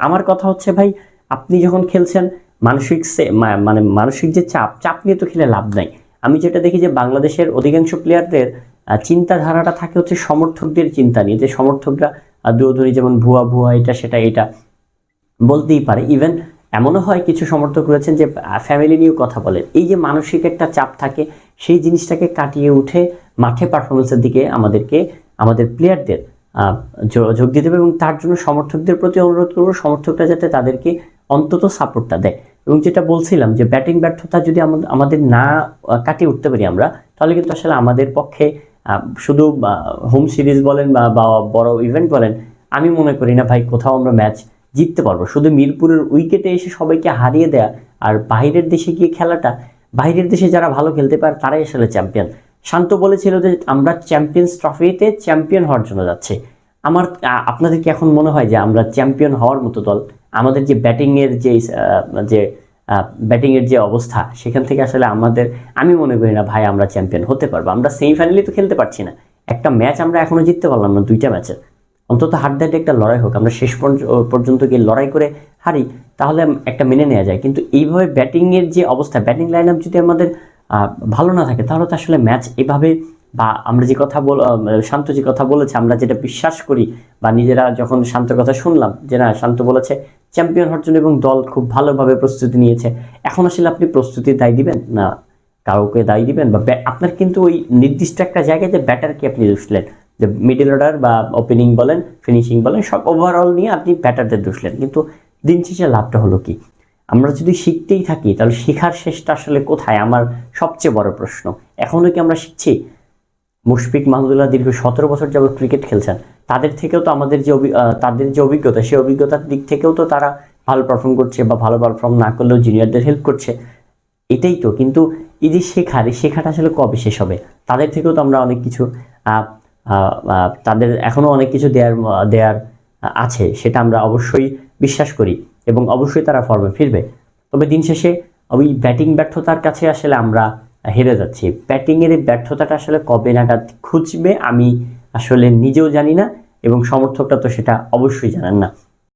আমার কথা হচ্ছে ভাই, আপনি যখন খেলছেন, মানসিক মানে মানসিক যে চাপ চাপ নিয়ে তো খেলে লাভ নাই। আমি যেটা দেখি যে বাংলাদেশের অধিকাংশ প্লেয়ারদের চিন্তাধারাটা থাকে হচ্ছে সমর্থকদের চিন্তা নিয়ে, যে সমর্থকরা দূরদূরি যেমন ভুয়া ভুয়া এটা, সেটা, এটা বলতেই পারে। ইভেন এমনও হয় কিছু সমর্থক রয়েছেন যে ফ্যামিলি নিয়েও কথা বলেন। এই যে মানসিক একটা চাপ থাকে, সেই জিনিসটাকে কাটিয়ে উঠে মাঠে পারফরমেন্সের দিকে আমাদেরকে, আমাদের প্লেয়ারদের যোগ দিতে হবে এবং তার জন্য সমর্থকদের প্রতি অনুরোধ করব, সমর্থকরা যাতে তাদেরকে অন্তত সাপোর্টটা দেয়। এবং যেটা বলছিলাম যে ব্যাটিং ব্যর্থতা যদি আমাদের- না কাটিয়ে উঠতে পারি আমরা, তাহলে কিন্তু আসলে আমাদের পক্ষে শুধু হোম সিরিজ বলেন বা বড় ইভেন্ট বলেন, আমি মনে করি না ভাই কোথাও আমরা ম্যাচ জিততে পারব। শুধু মিরপুরের উইকেটে এসে সবাইকে হারিয়ে দেয়া আর বাইরের দেশে গিয়ে খেলাটা, বাইরের দেশে যারা ভালো খেলতে পারে, তারাই আসলে চ্যাম্পিয়ন শান্ত বলেছিল যে আমরা চ্যাম্পিয়ন্স ট্রফিতে চ্যাম্পিয়ন হওয়ার জন্য যাচ্ছে। আমার, আ- আপনাদের কি এখন মনে হয় যে আমরা চ্যাম্পিয়ন হওয়ার মতো দল? আমাদের যে ব্যাটিংয়ের যে যে ব্যাটিংয়ের যে অবস্থা, সেখান থেকে আসলে আমাদের, আমি মনে করি না ভাই আমরা চ্যাম্পিয়ন হতে পারব। আমরা সেমিফাইনালি তো খেলতে পারছি না। একটা ম্যাচ আমরা এখনও জিততে পারলাম না দুইটা ম্যাচে অন্তত দ্যাটে একটা লড়াই হোক, আমরা শেষ পর্য- পর্যন্ত গিয়ে লড়াই করে হারি, তাহলে একটা মেনে নেওয়া যায়। কিন্তু এইভাবে ব্যাটিংয়ের যে অবস্থা ব্যাটিং লাইন আপ যদি আমাদের ভালো না থাকে, তাহলে তো আসলে ম্যাচ এভাবে বা আমরা যে কথা বল শান্ত যে কথা বলেছে, আমরা যেটা বিশ্বাস করি বা নিজেরা যখন শান্ত কথা শুনলাম যে না, শান্ত বলেছে চ্যাম্পিয়ন হওয়ার জন্য এবং দল খুব ভালোভাবে প্রস্তুতি নিয়েছে। এখন আসলে আপনি প্রস্তুতির দায় দিবেন না? কাউকে দায় দিবেন বা আপনার কিন্তু ওই নির্দিষ্ট একটা জায়গায় যে ব্যাটারকে আপনি দুষলেন যে মিডল অর্ডার বা ওপেনিং বলেন ফিনিশিং বলেন, সব ওভারঅল নিয়ে আপনি ব্যাটারদের দুষলেন কিন্তু দিন শেষে লাভটা হলো কি? আমরা যদি শিখতেই থাকি, তাহলে শেখার শেষটা আসলে কোথায়? আমার সবচেয়ে বড় প্রশ্ন। এখনও কি আমরা শিখছি? মুশফিক মাহমুদুল্লাহ দীর্ঘ সতেরো বছর যাবত ক্রিকেট খেলছেন। তাদের থেকেও তো আমাদের যে তাদের যে অভিজ্ঞতা, সেই অভিজ্ঞতার দিক থেকেও তো তারা ভালো পারফর্ম করছে বা ভালো পারফর্ম না করলেও জুনিয়রদের হেল্প করছে। এটাই তো। কিন্তু এই যে শেখার, এই শেখাটা আসলে কবে শেষ হবে? তাদের থেকেও তো আমরা অনেক কিছু তাদের এখনও অনেক কিছু দেয়ার দেয়ার আছে, সেটা আমরা অবশ্যই বিশ্বাস করি এবং অবশ্যই তারা ফর্মে ফিরবে। তবে দিন শেষে ওই ব্যাটিং ব্যর্থতার কাছে আসলে আমরা হেরে যাচ্ছি। ব্যাটিংয়ের এই ব্যর্থতাটা আসলে কবে নাগাদ খুঁজবে আমি আসলে নিজেও জানি না এবং সমর্থকরা তো সেটা অবশ্যই জানেন না।